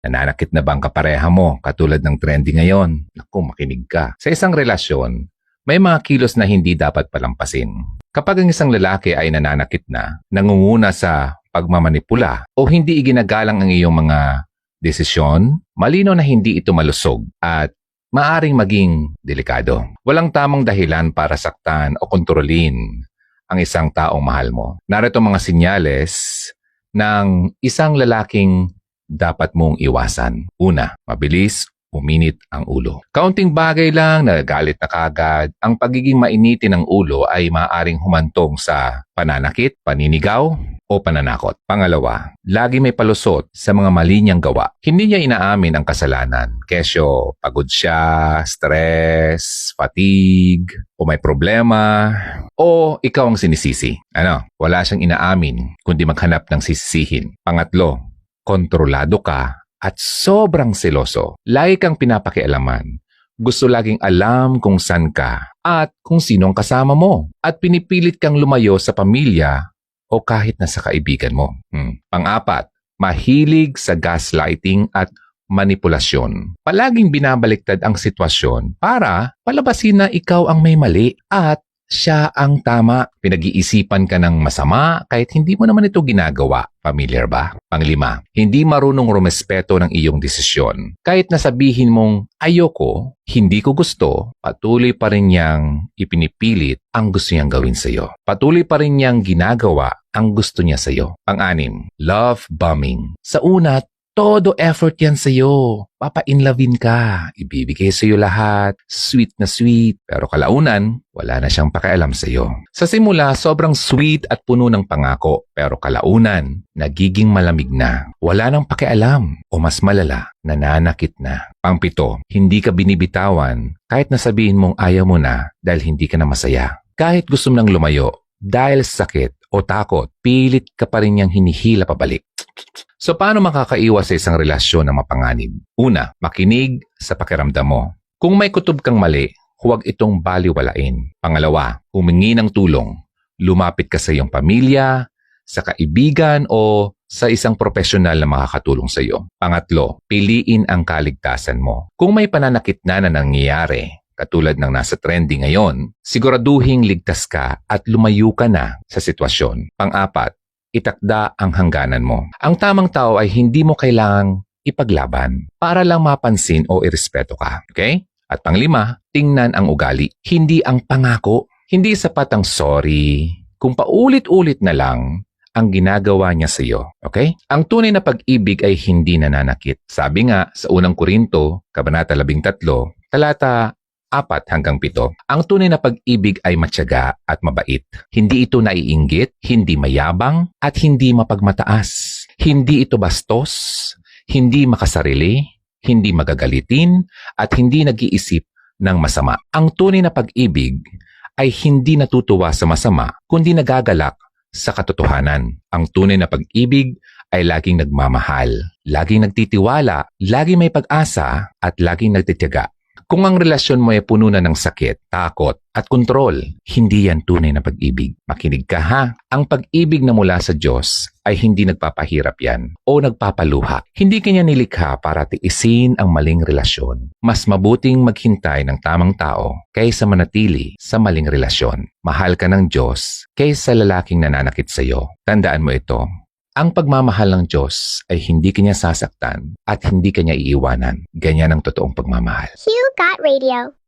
Nananakit na ba ang kapareha mo katulad ng trendy ngayon? Naku, makinig ka. Sa isang relasyon, may mga kilos na hindi dapat palampasin. Kapag ang isang lalaki ay nananakit na, nangunguna sa pagmamanipula o hindi iginagalang ang iyong mga desisyon, malino na hindi ito malusog at maaring maging delikado. Walang tamang dahilan para saktan o kontrolin ang isang taong mahal mo. Narito mga sinyales ng isang lalaking dapat mong iwasan. Una, mabilis uminit ang ulo. Kaunting bagay lang, nagagalit na kagad. Ang pagiging mainitin ng ulo ay maaaring humantong sa pananakit, paninigaw, o pananakot. Pangalawa, lagi may palusot sa mga mali niyang gawa. Hindi niya inaamin ang kasalanan. Kesyo, pagod siya, stress, fatigue, o may problema, o ikaw ang sinisisi. Ano, wala siyang inaamin, kundi maghanap ng sisisihin. Pangatlo, kontrolado ka at sobrang seloso. Lagi kang pinapakialaman. Gusto laging alam kung saan ka at kung sino ang kasama mo. At pinipilit kang lumayo sa pamilya o kahit na sa kaibigan mo. Hmm. Pang-apat, mahilig sa gaslighting at manipulasyon. Palaging binabaliktad ang sitwasyon para palabasin na ikaw ang may mali at siya ang tama. Pinag-iisipan ka ng masama kahit hindi mo naman ito ginagawa. Familiar ba? Panglima, hindi marunong rumespeto ng iyong desisyon. Kahit nasabihin mong ayoko, hindi ko gusto, patuloy pa rin niyang ipinipilit ang gusto niyang gawin sa iyo. Patuloy pa rin niyang ginagawa ang gusto niya sa iyo. Pang-anim, love bombing. Sa una, todo effort yan sa'yo. Papa-inlovin ka. Ibibigay sa'yo lahat. Sweet na sweet. Pero kalaunan, wala na siyang pakialam sa'yo. Sa simula, sobrang sweet at puno ng pangako. Pero kalaunan, nagiging malamig na. Wala nang pakialam. O mas malala, nananakit na. Pangpito, hindi ka binibitawan kahit nasabihin mong ayaw mo na dahil hindi ka na masaya. Kahit gusto mo lumayo, dahil sakit o takot, pilit ka pa rin niyang hinihila pabalik. So paano makakaiwas sa isang relasyon na mapanganib? Una, makinig sa pakiramdam mo. Kung may kutob kang mali, huwag itong baliwalain. Pangalawa, humingi ng tulong. Lumapit ka sa iyong pamilya, sa kaibigan o sa isang profesional na makakatulong sa iyo. Pangatlo, piliin ang kaligtasan mo. Kung may pananakit na na nangyayari, katulad ng nasa trending ngayon, siguraduhing ligtas ka at lumayo ka na sa sitwasyon. Pang-apat, itakda ang hangganan mo. Ang tamang tao ay hindi mo kailangang ipaglaban para lang mapansin o irespeto ka. Okay? At panglima, tingnan ang ugali, hindi ang pangako. Hindi sapat ang sorry. Kung paulit-ulit na lang ang ginagawa niya sa iyo. Okay? Ang tunay na pag-ibig ay hindi nananakit. Sabi nga sa unang Korinto, Kabanata 13, talata 4 hanggang 7. Ang tunay na pag-ibig ay matyaga at mabait. Hindi ito naiinggit, hindi mayabang, at hindi mapagmataas. Hindi ito bastos, hindi makasarili, hindi magagalitin, at hindi nag-iisip ng masama. Ang tunay na pag-ibig ay hindi natutuwa sa masama, kundi nagagalak sa katotohanan. Ang tunay na pag-ibig ay laging nagmamahal, laging nagtitiwala, laging may pag-asa, at laging nagtitiyaga. Kung ang relasyon mo ay puno na ng sakit, takot, at kontrol, hindi yan tunay na pag-ibig. Makinig ka ha. Ang pag-ibig na mula sa Diyos ay hindi nagpapahirap yan o nagpapaluha. Hindi kanya nilikha para tiisin ang maling relasyon. Mas mabuting maghintay ng tamang tao kaysa manatili sa maling relasyon. Mahal ka ng Diyos kaysa lalaking nananakit sa iyo. Tandaan mo ito, ang pagmamahal ng Diyos ay hindi kanya sasaktan at hindi kanya iiwanan. Ganyan ang totoong pagmamahal. Hugh got radio.